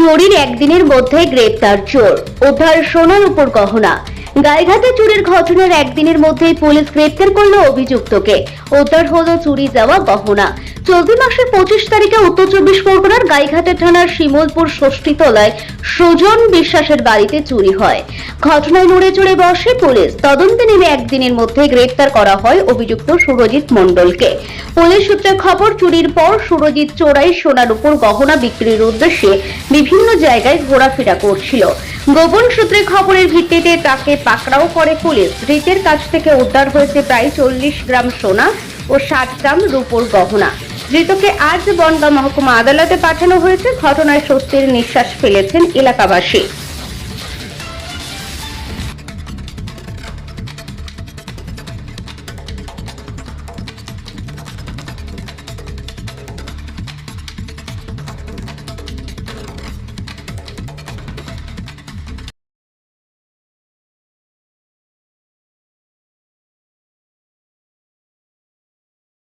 চোরির একদিনের মধ্যে গ্রেপ্তার চোর। উদ্ধার সোনার উপর গহনা। গাইঘাটে চুরির ঘটনার একদিনের মধ্যেই পুলিশ গ্রেপ্তার করল অভিযুক্তকে। উদ্ধার হলো চুরি যাওয়া গহনা। চলতি মাসের পঁচিশ তারিখে উত্তর চব্বিশ পরগনার গাইঘাটা থানার শিমলপুর ষষ্ঠীতলায় সুজন বিশ্বাসের বাড়িতে চুরি হয়। ঘটনায় নড়ে চড়ে বসে পুলিশ। তদন্তে নেমে একদিনের মধ্যে গ্রেপ্তার করা হয় অভিযুক্ত সুরজিৎ মণ্ডলকে। পুলিশ সূত্রে খবর, চুরির পর সুরজিৎ চোরাই সোনার উপর গহনা বিক্রির উদ্দেশ্যে বিভিন্ন জায়গায় ঘোরাফেরা করছিল। গোপন সূত্রে খবরের ভিত্তিতে তাকে পাকড়াও করে পুলিশ। ধৃতের কাছ থেকে উদ্ধার হয়েছে প্রায় চল্লিশ গ্রাম সোনা ও ষাট গ্রাম রূপোর গহনা। ধৃতকে আজ বনগাঁ মহকুমা আদালতে পাঠানো হয়েছে। ঘটনায় স্বস্তির নিঃশ্বাস ফেলেছেন এলাকাবাসী।